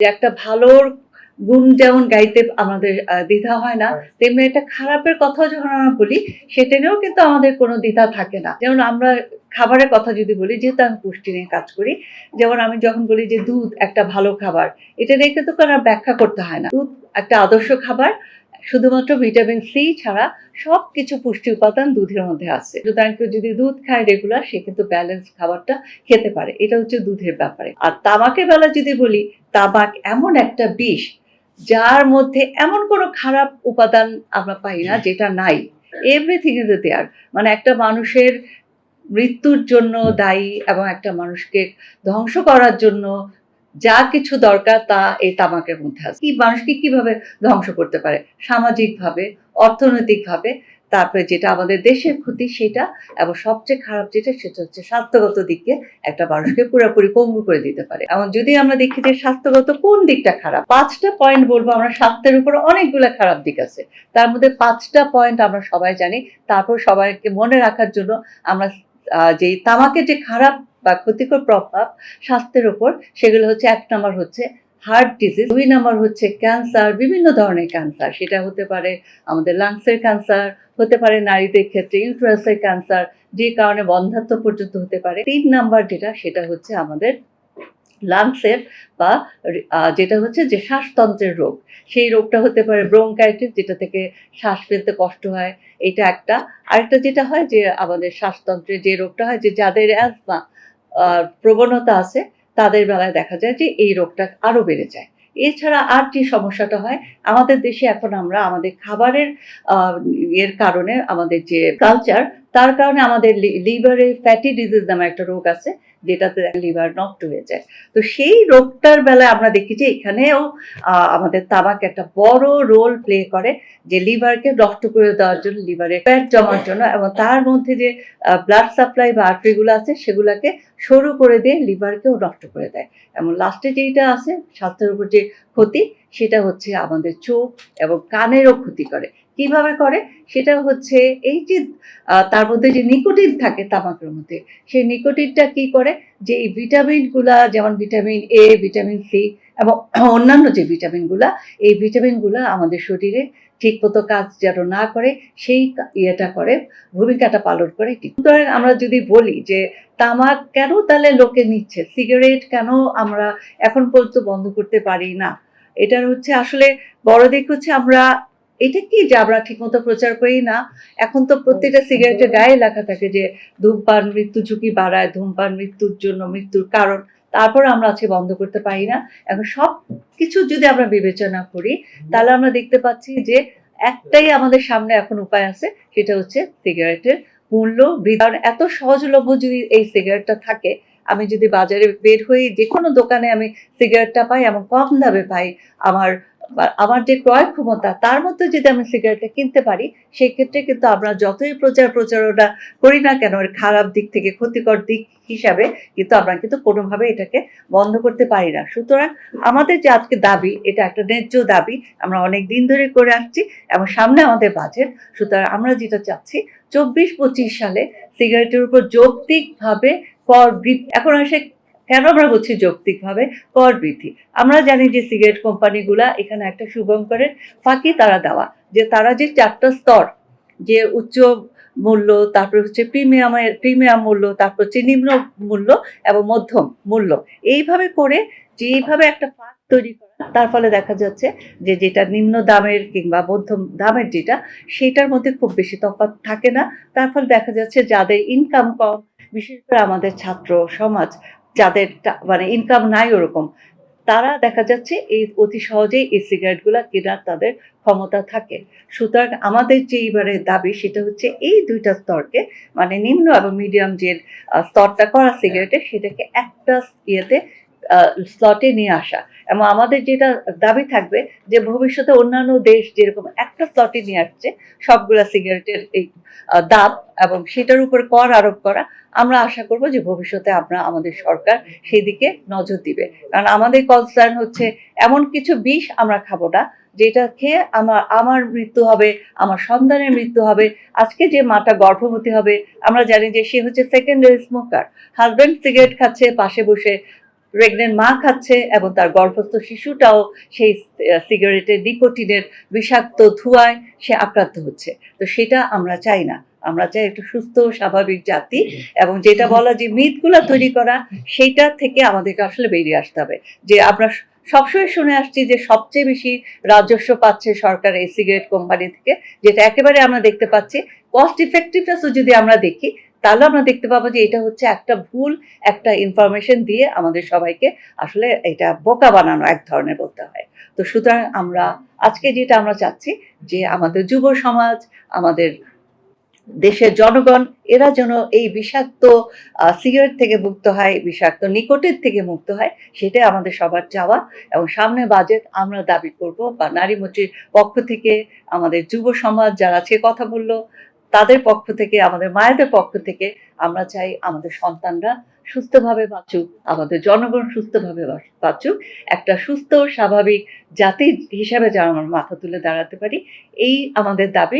যে একটা ভালোর গুণ যেমন গাইতে আমাদের দ্বিধা হয় না তেমনি একটা খারাপের কথা যখন আমরা বলি সেটা নিয়েও কিন্তু আমাদের কোনো দ্বিধা থাকে না। যেমন আমরা খাবারের কথা যদি বলি যেহেতু আমি পুষ্টি নিয়ে কাজ করি যেমন আমি যখন বলি যে দুধ একটা ভালো খাবার এটা নিয়ে কিন্তু কোনো ব্যাখ্যা করতে হয় না। দুধ একটা আদর্শ খাবার শুধুমাত্র ভিটামিন সি ছাড়া সব কিছু পুষ্টি উপাদান দুধের মধ্যে আছে। সুতরাং কেউ যদি দুধ খায় রেগুলার সে কিন্তু ব্যালেন্স খাবারটা খেতে পারে। এটা হচ্ছে দুধের ব্যাপারে। আর তামাকের বেলা যদি বলি, তামাক এমন একটা বিষ, যার মধ্যে এমন কোনো খারাপ উপাদান আমরা পাই না, যেটা নাই। এভরিথিং ইজ দেয়ার মানে একটা মানুষের মৃত্যুর জন্য দায়ী এবং একটা মানুষকে ধ্বংস করার জন্য যা কিছু দরকার তা এই তামাকের মধ্যে আছে। কি মানুষকে কীভাবে ধ্বংস করতে পারে? সামাজিকভাবে, অর্থনৈতিকভাবে, তারপরে যেটা আমাদের দেশের ক্ষতি সেটা, এবং সবচেয়ে খারাপ যেটা সেটা হচ্ছে স্বাস্থ্যগত দিকে একটা মানুষকে পুরোপুরি পঙ্গু করে দিতে পারে। এবং যদি আমরা দেখি যে স্বাস্থ্যগত কোন দিকটা খারাপ? পাঁচটা পয়েন্ট বলব আমরা, স্বাস্থ্যের উপর অনেকগুলো খারাপ দিক আছে। তার মধ্যে পাঁচটা পয়েন্ট আমরা সবাই জানি। তারপর সবাইকে মনে রাখার জন্য আমরা যে তামাকের যে খারাপ বা ক্ষতিকর প্রভাব স্বাস্থ্যের উপর, সেগুলো হচ্ছে এক নম্বর হচ্ছে হার্ট ডিজিজ দুই নম্বর হচ্ছে ক্যান্সার বিভিন্ন ধরনের ক্যান্সার সেটা হতে পারে আমাদের লাংসের ক্যান্সার হতে পারে নারীদের ক্ষেত্রে ইউট্রাসের ক্যান্সার যে কারণে বন্ধাত্ম পর্যন্ত হতে পারে। তিন নাম্বার যেটা, সেটা হচ্ছে আমাদের লাংসের বা যেটা হচ্ছে যে শ্বাসতন্ত্রের রোগ। সেই রোগটা হতে পারে ব্রোঙ্কাইটিস যেটা থেকে শ্বাস ফেলতে কষ্ট হয়। এটা একটা। আরেকটা যেটা হয় যে আমাদের শ্বাসতন্ত্রের যে রোগটা হয় যে যাদের অ্যাজমা প্রবণতা আছে, তাদের বেলায় দেখা যায় যে এই রোগটা আরও বেড়ে যায়। এছাড়া আর যে সমস্যাটা হয়, আমাদের দেশে এখন আমরা আমাদের খাবারের এর কারণে আমাদের যে কালচার তার কারণে আমাদের লিভারে ফ্যাটি ডিজিজ নামে একটা রোগ আছে, যেটাতে লিভার নষ্ট হয়ে যায়। তো সেই রোগটার বেলায় আমরা দেখি যে এখানেও আমাদের তামাক একটা বড় রোল প্লে করে যে লিভারকে নষ্ট করে দেওয়ার জন্য লিভারে ফ্যাট জমার জন্য এবং তার মধ্যে যে ব্লাড সাপ্লাই বা আর্টারিগুলো আছে, সেগুলোকে সরু করে দিয়ে লিভারকেও নষ্ট করে দেয়। এবং লাস্টে যেইটা আছে, স্বাস্থ্যের উপর যে ক্ষতি সেটা হচ্ছে আমাদের চোখ এবং কানেরও ক্ষতি করে। কীভাবে করে? সেটা হচ্ছে এই যে তার মধ্যে যে নিকোটিন থাকে তামাকের মধ্যে, সেই নিকোটিনটা কি করে? যে এই ভিটামিনগুলা, যেমন ভিটামিন এ ভিটামিন সি এবং অন্যান্য যে ভিটামিনগুলা, এই ভিটামিনগুলা আমাদের শরীরে ঠিকমতো কাজ যেন না করে, সেই ইয়েটা করে, ভূমিকাটা পালন করে। সুতরাং আমরা যদি বলি যে, তামাক কেন তাহলে লোকে নিচ্ছে? সিগারেট কেন আমরা এখন পর্যন্ত বন্ধ করতে পারি না? এটার হচ্ছে আসলে বড় দিক হচ্ছে আমরা এটা কি যে আমরা ঠিকমতো প্রচার করি না? এখন তো প্রত্যেকটা সিগারেটের গায়ে লেখা থাকে যে ধূমপান মৃত্যু ঝুঁকি বাড়ায় ধূমপান মৃত্যুর জন্য মৃত্যুর কারণ তারপর আমরা আজকে বন্ধ করতে পারি না। এখন সব কিছু যদি আমরা বিবেচনা করি তাহলে আমরা দেখতে পাচ্ছি যে একটাই আমাদের সামনে এখন উপায় আছে সেটা হচ্ছে সিগারেটের মূল্য বৃদ্ধি। এত সহজলভ্য যদি এই সিগারেটটা থাকে আমি যদি বাজারে বের হই যে কোনো দোকানে আমি সিগারেটটা পাই এবং কম দামে পাই, আমার আমার যে ক্রয় ক্ষমতা, তার মধ্যে যদি আমি সিগারেটটা কিনতে পারি, সেই ক্ষেত্রে কিন্তু আমরা যতই প্রচার প্রচারণা করি না কেন, এর খারাপ দিক থেকে ক্ষতিকর দিক হিসাবে কিন্তু আমরা কিন্তু কোনোভাবে এটাকে বন্ধ করতে পারি না। সুতরাং আমাদের যে আজকে দাবি, এটা একটা ন্যায্য দাবি, আমরা অনেক দিন ধরে করে আসছি এবং সামনে আমাদের বাজেট। সুতরাং আমরা যেটা চাচ্ছি, চব্বিশ পঁচিশ সালে সিগারেটের উপর যৌক্তিকভাবে কর বৃদ্ধি এখন আসে কেন আমরা বলছি যৌক্তিকভাবে কর বৃদ্ধি আমরা জানি যে সিগারেট কোম্পানিগুলা এখানে একটা শুভঙ্করের ফাঁকি তারা দেওয়া, যে তারা যে চারটা স্তর, যে উচ্চ মূল্য, তারপর হচ্ছে প্রিমিয়ামের প্রিমিয়াম মূল্য, তারপর হচ্ছে নিম্ন মূল্য এবং মধ্যম মূল্য। এইভাবে করে যে এইভাবে একটা ফাঁক তৈরি করা, তার ফলে দেখা যাচ্ছে যে যেটা নিম্ন দামের কিংবা মধ্যম দামের যেটা, সেটার মধ্যে খুব বেশি তফাৎ থাকে না। তার ফলে দেখা যাচ্ছে যাদের ইনকাম কম বিশেষ করে আমাদের ছাত্র সমাজ, যাদের মানে ইনকাম নাই ওরকম, তারা দেখা যাচ্ছে এই অতি সহজেই এই সিগারেটগুলো কেনার তাদের ক্ষমতা থাকে। সুতরাং আমাদের যে এবারে দাবি সেটা হচ্ছে এই দুইটা স্তরকে মানে নিম্ন এবং মিডিয়াম যে স্তরটা করা সিগারেটের সেটাকে একটা ইয়েতে স্লটে নিয়ে আসা। এবং আমাদের যেটা দাবি থাকবে যে ভবিষ্যতে অন্যান্য দেশ যেরকম একটা স্লটে নিয়ে আসছে, সবগুলা সিগারেটের এই দাম এবং সেটার উপর কর আরোপ করা, আমরা আশা করব যে ভবিষ্যতে আমরা আমাদের সরকার সেদিকে নজর দিবে। কারণ আমাদের কনসার্ন হচ্ছে এমন কিছু বিষ আমরা খাব না, যেটা খেয়ে আমার আমার মৃত্যু হবে, আমার সন্তানের মৃত্যু হবে, আজকে যে মাটা গর্ভবতী হবে, আমরা জানি যে সে হচ্ছে সেকেন্ডারি স্মোকার হাজব্যান্ড সিগারেট খাচ্ছে, পাশে বসে প্রেগনেন্ট মা খাচ্ছে এবং তার গর্ভস্থ শিশুটাও সেই সিগারেটের নিকোটিনের বিষাক্ত ধোঁয়ায় সে আক্রান্ত হচ্ছে। তো সেটা আমরা চাই না। আমরা চাই একটু সুস্থ, স্বাভাবিক জাতি এবং যেটা বলা যে মিথগুলা তৈরি করা সেইটা থেকে আমাদেরকে আসলে বেরিয়ে আসতে হবে। যে আমরা সবসময় শুনে আসছি যে সবচেয়ে বেশি রাজস্ব পাচ্ছে সরকার এই সিগারেট কোম্পানি থেকে, যেটা একেবারে আমরা দেখতে পাচ্ছি। কস্ট ইফেক্টিভনেসও যদি আমরা দেখি তাহলে আমরা দেখতে পাবো যে এটা হচ্ছে একটা ভুল, একটা ইনফরমেশন দিয়ে আমাদের সবাইকে আসলে এটা বোকা বানানো এক ধরনের বলতে হয়। তো সুতরাং আমরা আজকে যেটা আমরা চাচ্ছি যে আমাদের যুব সমাজ, আমাদের দেশের জনগণ, এরা যেন এই বিষাক্ত সিগারেট থেকে মুক্ত হয়, বিষাক্ত নিকটের থেকে মুক্ত হয়, সেটাই আমাদের সবার চাওয়া এবং সামনে বাজেট আমরা দাবি করব বা নারী মন্ত্রীর পক্ষ থেকে আমাদের যুব সমাজ যারা আজকে কথা বলল তাদের পক্ষ থেকে, আমাদের মায়েদের পক্ষ থেকে আমরা চাই আমাদের সন্তানরা সুস্থভাবে বাঁচুক, আমাদের জনগণ সুস্থভাবে বাঁচ- বাঁচুক। একটা সুস্থ, স্বাভাবিক জাতি হিসাবে যেন আমরা মাথা তুলে দাঁড়াতে পারি, এই আমাদের দাবি।